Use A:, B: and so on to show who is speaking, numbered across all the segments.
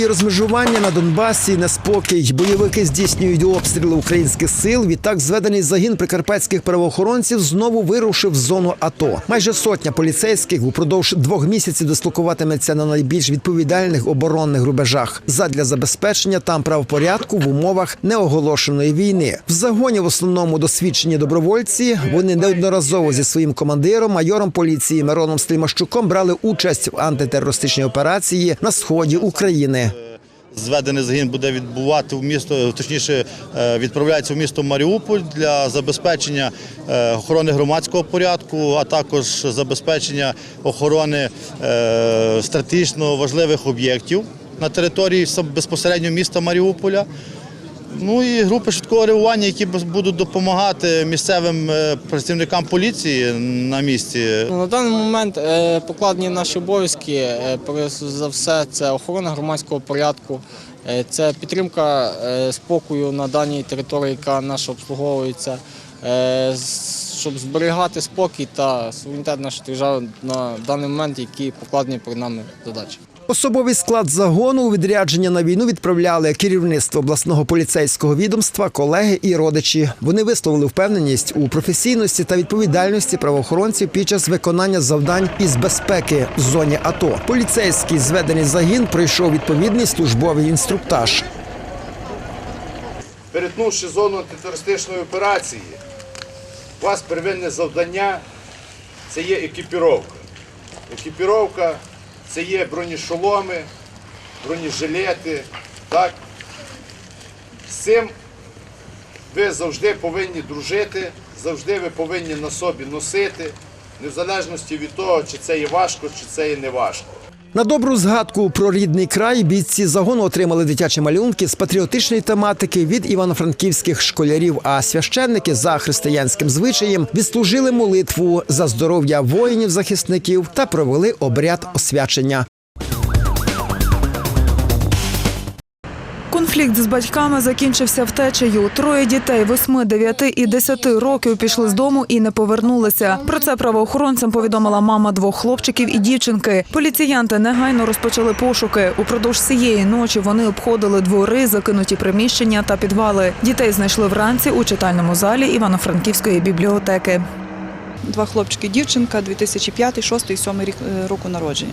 A: лінії розмежування на Донбасі неспокій. Бойовики здійснюють обстріли українських сил. Відтак зведений загін прикарпатських правоохоронців знову вирушив в зону АТО. Майже сотня поліцейських упродовж двох місяців дислокуватиметься на найбільш відповідальних оборонних рубежах задля забезпечення там правопорядку в умовах неоголошеної війни. В загоні в основному досвідчені добровольці. Вони неодноразово зі своїм командиром, майором поліції Мироном Стрімащуком брали участь в антитерористичній операції на сході України.
B: Зведений загін буде відбувати в місто, точніше е, відправляється в місто Маріуполь для забезпечення е, охорони громадського порядку, а також забезпечення охорони е, стратегічно важливих об'єктів на території безпосередньо міста Маріуполя. Ну і групи швидкого реагування, які будуть допомагати місцевим е, працівникам поліції на місці
C: Ну, На даний момент е, покладені наші обов'язки. е, Перш за все, це охорона громадського порядку, це підтримка спокою на даній території, яка наша обслуговується, щоб зберігати спокій та суверенітет нашої держави на даний момент, які покладені перед нами задачі.
A: Особовий склад загону у відрядження на війну відправляли керівництво обласного поліцейського відомства, колеги і родичі. Вони висловили впевненість у професійності та відповідальності правоохоронців під час виконання завдань із безпеки в зоні АТО. Поліцейський зведений загін пройшов відповідний службовий інструктаж.
D: перетнувши зону антитерористичної операції, у вас первинне завдання це є екіпіровка. Екіпіровка це є бронешоломи, бронежилети. Так? З цим ви завжди повинні дружити, завжди ви повинні на собі носити, в залежності від того, чи це є важко, чи це є не важко.
A: На добру згадку про рідний край бійці загону отримали дитячі малюнки з патріотичної тематики від івано-франківських школярів. А священники за християнським звичаєм відслужили молитву за здоров'я воїнів-захисників та провели обряд освячення.
E: Конфлікт з батьками закінчився втечею. Троє дітей 8, 9 і 10 років пішли з дому і не повернулися. Про це правоохоронцям повідомила мама двох хлопчиків і дівчинки. Поліціянти негайно розпочали пошуки. Упродовж цієї ночі вони обходили двори, закинуті приміщення та підвали. Дітей знайшли вранці у читальному залі Івано-Франківської бібліотеки.
F: Два хлопчики, дівчинка, 2005, 6 і 7 рік е, року народження.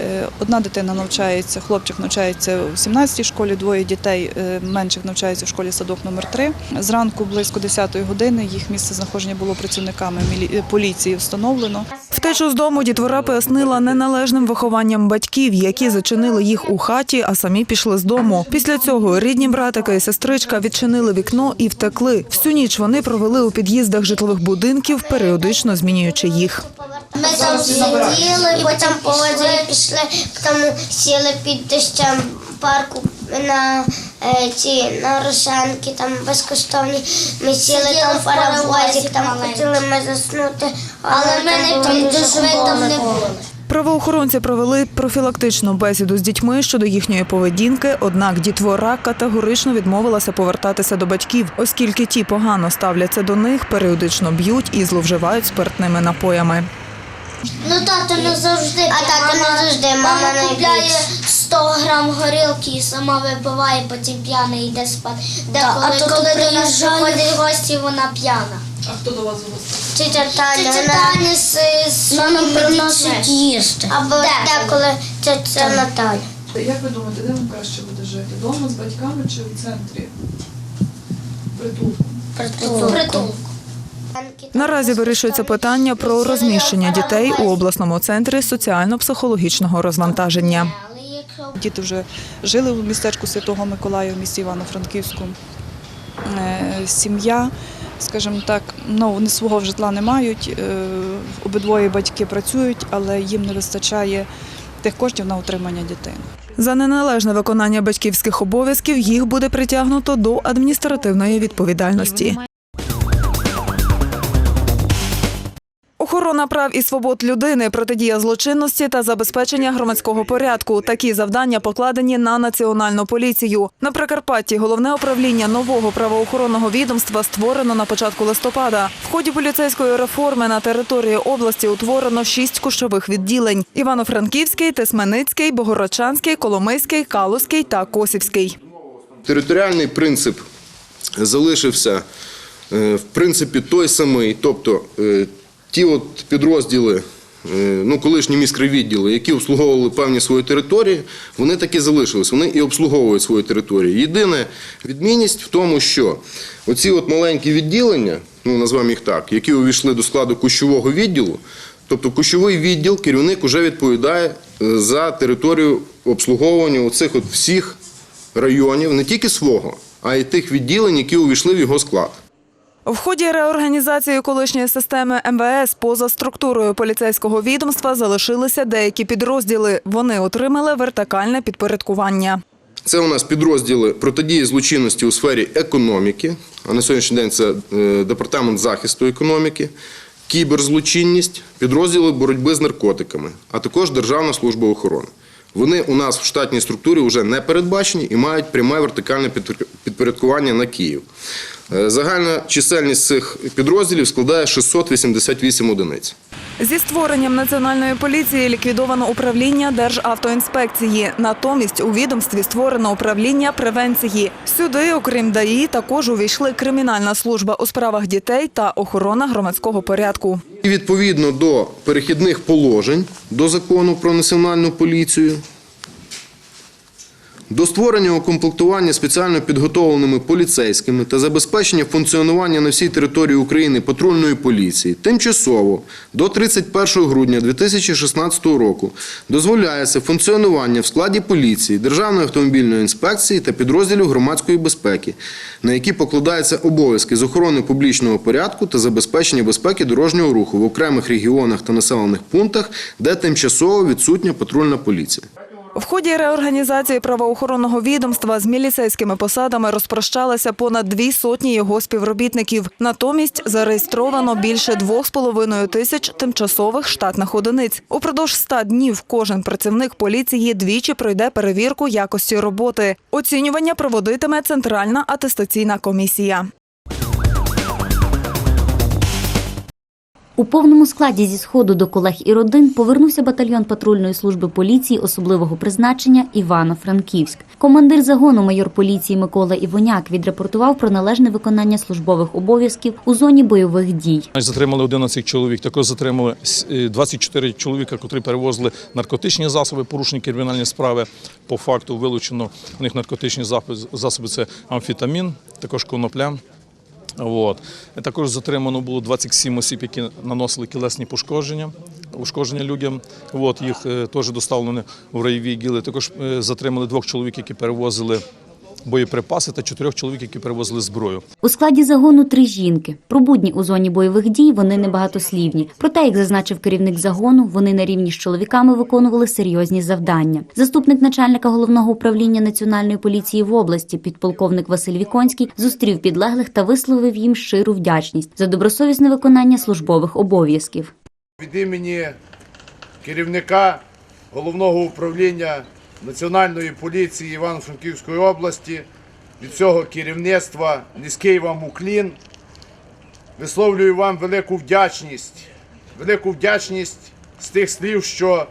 F: Е, Одна дитина навчається, хлопчик навчається в 17-й школі, двоє дітей е, менших навчаються в школі садок номер 3 Зранку близько 10-ї години їх місце знаходження було працівниками е, поліції встановлено.
E: Втечу з дому дітвора пояснила неналежним вихованням батьків, які зачинили їх у хаті, а самі пішли з дому. Після цього рідні братика і сестричка відчинили вікно і втекли. Всю ніч вони провели у під'їздах житлових будинків, періодично змінюючи їх.
G: Ми там сиділи, потім по воді пішли, потім сіли під дощем парку на е, ці на Рошенки, там безкоштовні. Ми сіли там в паровозик, там хотіли ми заснути, але ми не підійшли, там не було.
E: Правоохоронці провели профілактичну бесіду з дітьми щодо їхньої поведінки. Однак дітвора категорично відмовилася повертатися до батьків, оскільки ті погано ставляться до них, періодично б'ють і зловживають спиртними напоями.
G: Ну тато не завжди. А тато не завжди, мама не купляє 100 грам горілки і сама випиває, потім п'яна йде спати. Деколи, а коли до нас приходять гості, вона п'яна.
F: А хто до вас гості?
G: Тетя Таня, Тетя Таня з, з нам приносить їсти. Або деколи тетя Наталя.
F: Як ви думаєте, де вам краще буде жити? Дома з батьками чи в центрі? Притулку?
G: Притулку. Притулку.
E: Наразі вирішується питання про розміщення дітей у обласному центрі соціально-психологічного розвантаження.
F: Діти вже жили в містечку Святого Миколая в місті Івано-Франківську. Е, Сім'я, скажімо так, ну, вони свого житла не мають. е, Обидвоє батьки працюють, але їм не вистачає тих коштів на утримання дитини.
E: За неналежне виконання батьківських обов'язків їх буде притягнуто до адміністративної відповідальності. Охорона прав і свобод людини, протидія злочинності та забезпечення громадського порядку. Такі завдання покладені на національну поліцію. На Прикарпатті головне управління нового правоохоронного відомства створено на початку листопада. В ході поліцейської реформи на території області утворено шість кущових відділень: Івано-Франківський, Тисменицький, Богородчанський, Коломийський, Калузький та Косівський.
H: Територіальний принцип залишився е, в принципі той самий, тобто е, ті от підрозділи, е, ну колишні міськрайвідділи, які обслуговували певні свої території, вони таки залишились. Вони і обслуговують свої території. Єдина відмінність в тому, що оці от маленькі відділення, ну назвемо їх так, які увійшли до складу кущового відділу. Тобто кущовий відділ, керівник вже відповідає е, за територію обслуговування оцих от всіх районів, не тільки свого, а й тих відділень, які увійшли в його склад.
E: В ході реорганізації колишньої системи МВС поза структурою поліцейського відомства залишилися деякі підрозділи. Вони отримали вертикальне підпорядкування.
H: Це у нас підрозділи протидії злочинності у сфері економіки, а на сьогоднішній день це е, департамент захисту економіки, кіберзлочинність, підрозділи боротьби з наркотиками, а також Державна служба охорони. Вони у нас в штатній структурі вже не передбачені і мають пряме вертикальне підпорядкування на Київ. Е, Загальна чисельність цих підрозділів складає 688 одиниць.
E: Зі створенням національної поліції ліквідовано управління Державтоінспекції. Натомість у відомстві створено управління превенції. Сюди, окрім ДАІ, також увійшли кримінальна служба у справах дітей та охорона громадського порядку.
H: І відповідно до перехідних положень до закону про національну поліцію, до створення укомплектування спеціально підготовленими поліцейськими та забезпечення функціонування на всій території України патрульної поліції тимчасово до 31 грудня 2016 року дозволяється функціонування в складі поліції, Державної автомобільної інспекції та підрозділів громадської безпеки, на які покладаються обов'язки з охорони публічного порядку та забезпечення безпеки дорожнього руху в окремих регіонах та населених пунктах, де тимчасово відсутня патрульна поліція.
E: В ході реорганізації правоохоронного відомства з міліцейськими посадами розпрощалися понад дві сотні його співробітників. Натомість зареєстровано більше двох з половиною тисяч тимчасових штатних одиниць. Упродовж ста днів кожен працівник поліції двічі пройде перевірку якості роботи. Оцінювання проводитиме Центральна атестаційна комісія.
I: У повному складі зі сходу до колег і родин повернувся батальйон патрульної служби поліції особливого призначення Івано-Франківськ. Командир загону майор поліції Микола Івоняк відрапортував про належне виконання службових обов'язків у зоні бойових дій.
J: Затримали 11 чоловік. Також затримали е, 24 чоловіка, котрі перевозили наркотичні засоби, порушені кримінальні справи. По факту вилучено у них наркотичні засоби, це амфетамін, також конопля. От. Також затримано було 27 осіб, які наносили тілесні пошкодження, ушкодження людям. От, їх е, теж доставлено в райові гіли. Також е, затримали двох чоловік, які перевозили боєприпаси, та чотирьох чоловік, які перевозили зброю.
I: У складі загону три жінки. Про будні у зоні бойових дій вони небагатослівні. Проте, як зазначив керівник загону, вони на рівні з чоловіками виконували серйозні завдання. Заступник начальника головного управління національної поліції в області, підполковник Василь Віконський, зустрів підлеглих та висловив їм щиру вдячність за добросовісне виконання службових обов'язків.
D: Від імені керівника головного управління Національної поліції Івано-Франківської області, від всього керівництва низький вам уклін. Висловлюю вам велику вдячність, велику вдячність з тих слів, що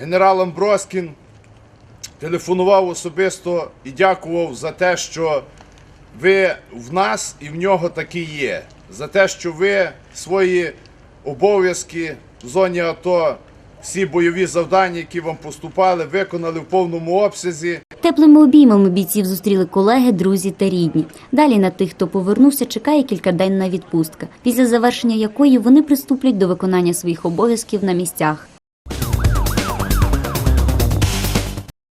D: генерал Амброскін телефонував особисто і дякував за те, що ви в нас і в нього такі є. За те, що ви свої обов'язки в зоні АТО, всі бойові завдання, які вам поступали, виконали в повному обсязі.
I: Теплими обіймами бійців зустріли колеги, друзі та рідні. Далі на тих, хто повернувся, чекає кількаденна відпустка, після завершення якої вони приступлять до виконання своїх обов'язків на місцях.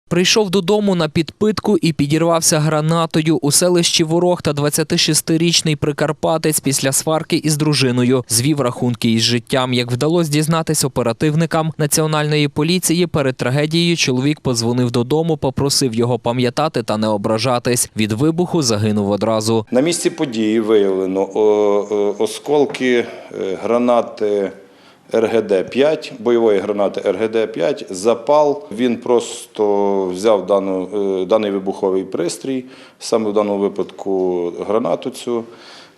K: Прийшов додому на підпитку і підірвався гранатою у селищі Ворохта 26-річний прикарпатець після сварки із дружиною звів рахунки із життям. Як вдалося дізнатись оперативникам національної поліції, перед трагедією чоловік подзвонив додому, попросив його пам'ятати та не ображатись. Від вибуху загинув одразу.
L: На місці події виявлено осколки е, гранати РГД-5, бойової гранати РГД-5, запал. Він просто взяв дану, е, даний вибуховий пристрій, саме в даному випадку гранату цю,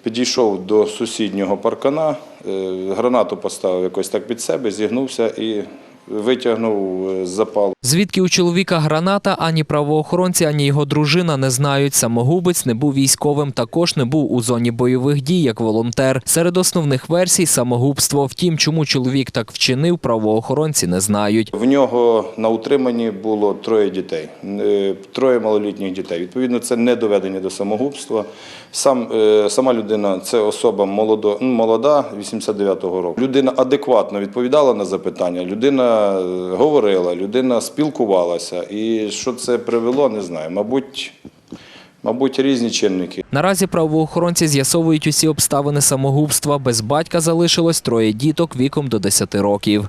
L: підійшов до сусіднього паркана, е, гранату поставив якось так під себе, зігнувся і витягнув е, запал.
K: Звідки у чоловіка граната, ані правоохоронці, ані його дружина не знають. Самогубець не був військовим, також не був у зоні бойових дій як волонтер. Серед основних версій самогубство. Втім, чому чоловік так вчинив, правоохоронці не знають.
L: В нього на утриманні було троє дітей, е, троє малолітніх дітей. Відповідно, це не доведення до самогубства. Сам, е, сама людина це особа молодо, молода, 89-го року. Людина адекватно відповідала на запитання, людина говорила, людина спілкувалася. І що це привело, не знаю. Мабуть, мабуть, різні чинники.
K: Наразі правоохоронці з'ясовують усі обставини самогубства. Без батька залишилось троє діток віком до 10 років.